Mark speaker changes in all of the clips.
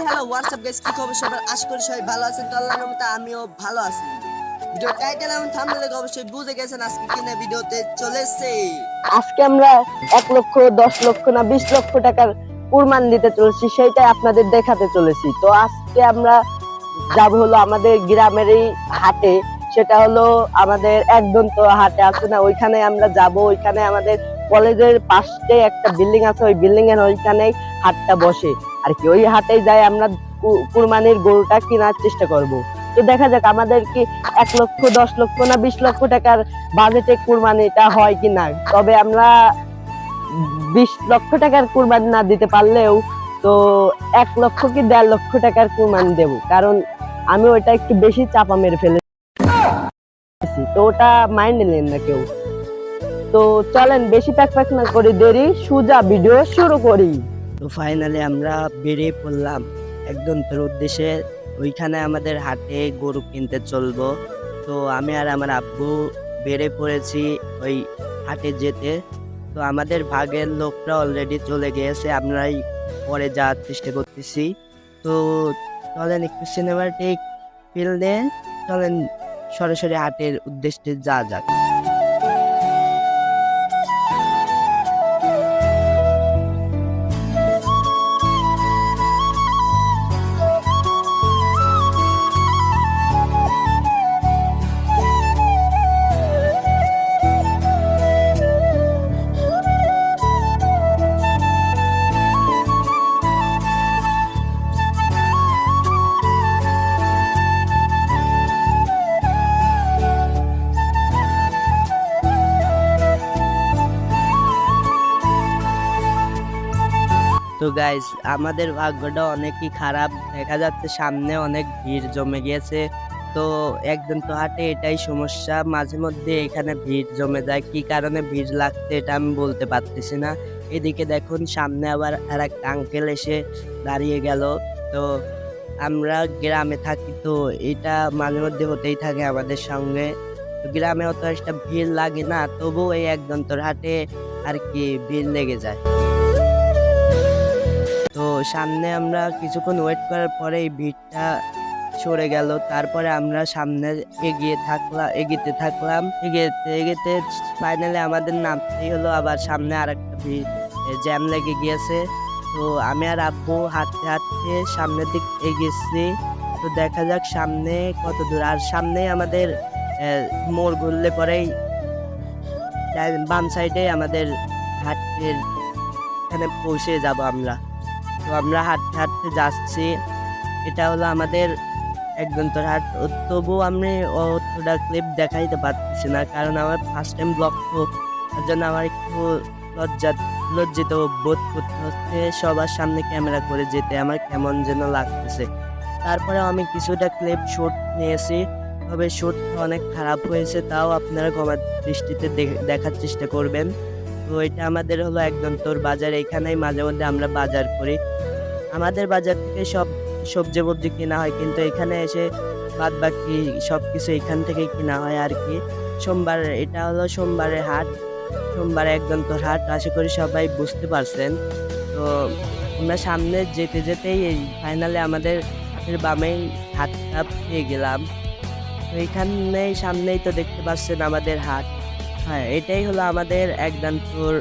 Speaker 1: Hi hello WhatsApp কি খবর? সবার আশা করি সবাই ভালো আছেন। তো আল্লাহর আমিও ভালো আছি। ভিডিও টাইটেল এবং থাম্বনেল দেখে অবশ্যই বুঝে গেছেন আজকে কিনা ভিডিওতে চলে এসেছে
Speaker 2: আজকে আমরা লক্ষ, দশ লক্ষ না বিশ লক্ষ টাকার কুরবান দিতে চলেছি, সেইটাই আপনাদের দেখাতে চলেছি। তো আজকে আমরা যাব হলো আমাদের গ্রামেরই হাটে, সেটা হলো আমাদের একদন্ত হাটে। আছে না ওইখানে আমরা যাব, ওইখানে আমাদের কলেজের পাশে একটা বিল্ডিং আছে, ওই বিল্ডিং এর ওইখানেই হাটটা বসে। আর কি, ওই হাটে যাই আমরা কুরবানির গরুটা কেনার চেষ্টা করব। তো দেখা যাক আমাদের কি এক লক্ষ, দশ লক্ষ না বিশ লক্ষ টাকার বাজেটে কুরবানিটা হয় কি না। তবে আমরা বিশ লক্ষ টাকার কুরবানি না দিতে পারলেও তো এক লক্ষ কি দেড় লক্ষ টাকার কুরবানি দেব। কারণ আমি ওটা একটু বেশি চাপা মেরে ফেলেছি তো ওটা মাইন্ড নিলেন না কেউ। তো চলেন, বেশি প্যাক প্যাক না করি, দেরি, সুজা ভিডিও শুরু করি।
Speaker 1: তো ফাইনালি আমরা বেরিয়ে পড়লাম একদম তোর উদ্দেশ্যে। ওইখানে আমাদের হাটে গরু কিনতে চলবো। তো আমি আর আমার আব্বু বেড়ে পড়েছি ওই হাটে যেতে। তো আমাদের ভাগের লোকরা অলরেডি চলে গিয়েছে, আমরাই পরে যাওয়ার চেষ্টা করতেছি। তো চলেন, একটু সিনেমাটিক ফিল দেন চলেন, সরাসরি হাটের উদ্দেশ্যে যা যাক। তো গাইস আমাদের ভাগ্যটা অনেকই খারাপ। দেখা যাচ্ছে সামনে অনেক ভিড় জমে গিয়েছে। তো একদম তো হাটে, এটাই সমস্যা। মাঝে মধ্যে এখানে ভিড় জমে যায়। কি কারণে ভিড় লাগছে এটা আমি বলতে পারতেছি না। এদিকে দেখুন, সামনে আবার আর এক আঙ্কেল এসে দাঁড়িয়ে গেল। তো আমরা গ্রামে থাকি তো এটা মাঝে মধ্যে হতেই থাকে আমাদের সঙ্গে। গ্রামে অত একটা ভিড় লাগে না তবু এই একদম তোর হাটে আর কি ভিড় লেগে যায়। সামনে আমরা কিছুক্ষণ ওয়েট করার পরে এই ভিড়টা সরে গেল। তারপরে আমরা সামনে এগিয়ে থাকলাম এগিয়ে থাকলাম। এগিয়েতে এগিয়েতে ফাইনালি আমাদের নামতেই হলো। আবার সামনে আর একটা ভিড় জ্যাম লেগে গিয়েছে। তো আমি আর আব্বু হাঁটতে হাঁটতে সামনের দিক এগিয়েছি। তো দেখা যাক সামনে কত দূর। আর সামনেই আমাদের মোড় ঘুরলে পরেই বাম সাইডে আমাদের হাটের এখানে পৌঁছে যাব আমরা। তো আমরা হাঁটতে হাঁটতে যাচ্ছি। এটা হলো আমাদের একদম তোর হাট। ও তবু আমি অতটা ক্লিপ দেখাইতে পারতেছি না কারণ আমার ফার্স্ট টাইম ব্লগ তো তার জন্য আমার একটু লজ্জা, লজ্জিত বোধ করতে হচ্ছে। সবার সামনে ক্যামেরা করে যেতে আমার কেমন যেন লাগতেছে। তারপরে আমি কিছুটা ক্লিপ শ্যুট নিয়েছি। তবে শ্যুট অনেক খারাপ হয়েছে, তাও আপনারা ক্ষমার দৃষ্টিতে দেখার চেষ্টা করবেন। এটা আমাদের হলো একদম তোর বাজার। এখানেই মাঝে মধ্যে আমরা বাজার করি। আমাদের বাজার থেকে সব সবজি ববজি কেনা হয়, কিন্তু এখানে এসে বাদ বাকি সব কিছু এখান থেকেই কেনা হয় আর কি। সোমবার, এটা হলো সোমবারের হাট। সোমবারে একদম তোর হাট, আশা করি সবাই বুঝতে পারছেন। তো আমরা সামনে যেতে যেতেই এই ফাইনালে আমাদের হাতের বামেই হাতটা পেয়ে গেলাম। তো এখানেই সামনেই তো দেখতে পাচ্ছেন আমাদের হাট। হ্যাঁ এটাই হলো আমাদের একদম তোর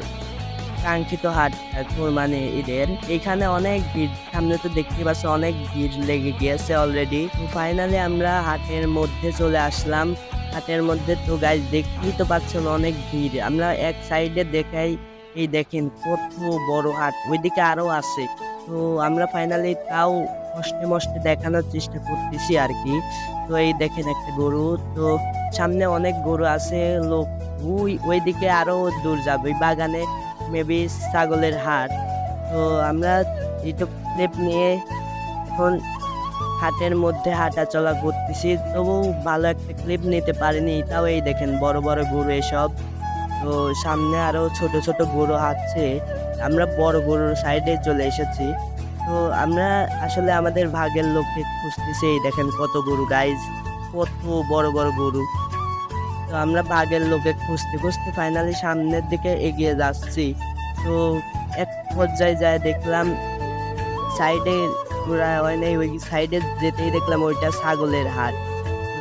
Speaker 1: কাঙ্ক্ষিত হাট তোর মানে ঈদের। এখানে অনেক ভিড়, সামনে তো দেখতে পাচ্ছ অনেক ভিড় লেগে গিয়েছে অলরেডি ফাইনালি আমরা হাটের মধ্যে চলে আসলাম। হাটের মধ্যে তো গাইজ দেখতেই তো পাচ্ছেন অনেক ভিড়। আমরা এক সাইডে দেখাই, এই দেখেন কত বড় হাট, ওইদিকে আরও আছে। তো আমরা ফাইনালি তাও কষ্টে মষ্টে দেখানোর চেষ্টা করতেছি আর কি। তো এই দেখেন একটা গরু, তো সামনে অনেক গরু আছে, লোক, ওই, ওইদিকে আরও দূর যাবে, ওই বাগানে মেবি ছাগলের হাট। তো আমরা এইটুক ক্লিপ নিয়ে এখন হাটের মধ্যে হাঁটা চলা করতেছি, তবু ভালো একটা ক্লিপ নিতে পারিনি, তাও এই দেখেন বড় বড় গরু এসব। তো সামনে আরও ছোট ছোট গরু হাঁটছে, আমরা বড় গরুর সাইডে চলে এসেছি। তো আমরা আসলে আমাদের ভাগের লোককে খুঁজতেছি, এই দেখেন কত গরু গাইজ কত বড় বড় গরু। তো আমরা বাঘের লোকে খুঁজতে খুঁজতে ফাইনালি সামনের দিকে এগিয়ে যাচ্ছি। তো এক পর্যায়ে যায় দেখলাম সাইডে ঘোরা হয় নাই, ওই সাইডে যেতেই দেখলাম ওইটা ছাগলের হাট।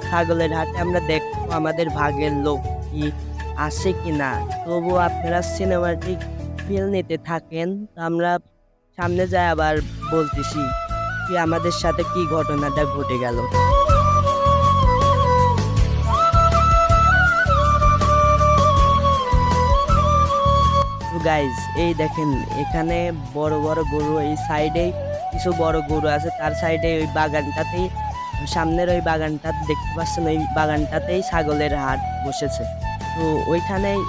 Speaker 1: ছাগলের হাটে আমরা দেখব আমাদের ভাগের লোক কি আসে কি না তবু আপনারা সিনেমাটি ফিল নিতে থাকেন আমরা সামনে যাই আবার বলতেছি কি আমাদের সাথে কি ঘটনাটা ঘটে গেল। গাইজ এই দেখেন, এখানে বড় বড় গরু, এই সাইডে কিছু বড় গরু আছে। তার সাইডে ওই বাগানটাতেই, সামনের ওই বাগানটা দেখতে পাচ্ছেন, ওই বাগানটাতেই ছাগলের হাট বসেছে। তো ওইখানেই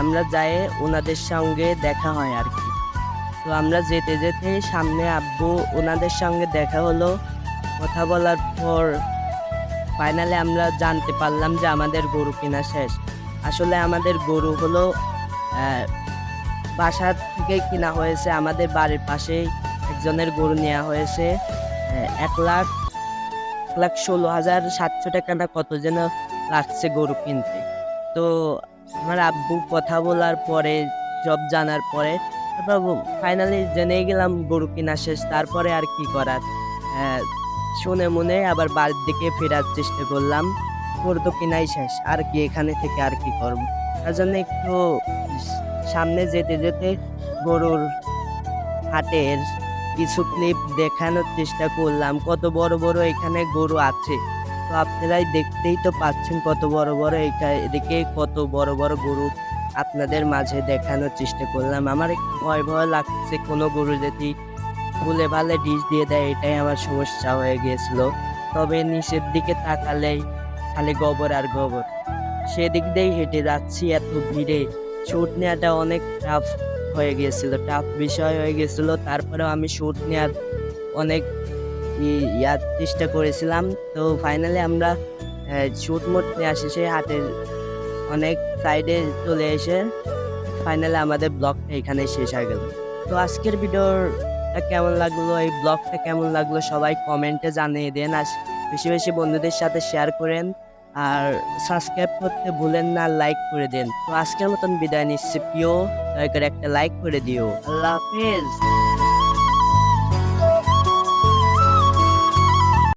Speaker 1: আমরা যাই ওনাদের সঙ্গে দেখা হয় আর কি। তো আমরা যেতে যেতে সামনে আব্বু ওনাদের সঙ্গে দেখা হলো। কথা বলার পর ফাইনালে আমরা জানতে পারলাম যে আমাদের গরু কেনা শেষ। আসলে আমাদের গরু হলো বাসা থেকে কিনা হয়েছে, আমাদের বাড়ির পাশেই একজনের গরু নেওয়া হয়েছে। এক লাখ এক লাখ ষোলো হাজার সাতশো টাকা না কত যেন লাগছে গরু কিনতে। তো আমার আব্বু কথা বলার পরে সব জানার পরে তারপর ফাইনালি জেনে গেলাম গরু কিনা শেষ, তারপরে আর কি করার? শুনে মনে আবার বাড়ির দিকে ফেরার চেষ্টা করলাম। গরু তো কিনাই শেষ, আর কি এখানে থেকে আর কি করব? তার জন্য একটু সামনে যেতে যেতে গরুর হাটের কিছু ক্লিপ দেখানোর চেষ্টা করলাম। কত বড় বড় এখানে গরু আছে। তো আপনারাই দেখতেই তো পাচ্ছেন কত বড় বড় এখা- এদিকে কত বড় বড় গরু আপনাদের মাঝে দেখানোর চেষ্টা করলাম। আমার ভয় ভয় লাগছে কোনো গরু যদি ভুলে ভালে ডিশ দিয়ে দেয়, এটাই আমার সমস্যা হয়ে গিয়েছিল। তবে নিচের দিকে তাকালেই খালি গোবর আর গোবর। সেদিক দিয়েই হেঁটে যাচ্ছি এত ভিড়ে। শুট নেওয়াটা অনেক টাফ হয়ে গিয়েছিল টাফ বিষয় হয়ে গেছিল তারপরেও আমি শুট নেওয়ার অনেক ইয়ার চেষ্টা করেছিলাম। তো ফাইনালি আমরা শুট মোট আসি সেই হাটের অনেক সাইডে চলে এসে ফাইনালি আমাদের ব্লগটা এখানে শেষ হয়ে গেল। তো আজকের ভিডিওটা কেমন লাগল? এই ব্লগটা কেমন লাগল? সবাই কমেন্টে জানিয়ে দেন। আর বেশি বেশি বন্ধুদের সাথে শেয়ার করেন। আর সাবস্ক্রাইব করতে ভুলেন না লাইক করে দেন। তো আজকের মতন বিদায় নিচ্ছি, প্রিয় দয়া করে একটা লাইক করে দিও। আল্লাহ হাফেজ।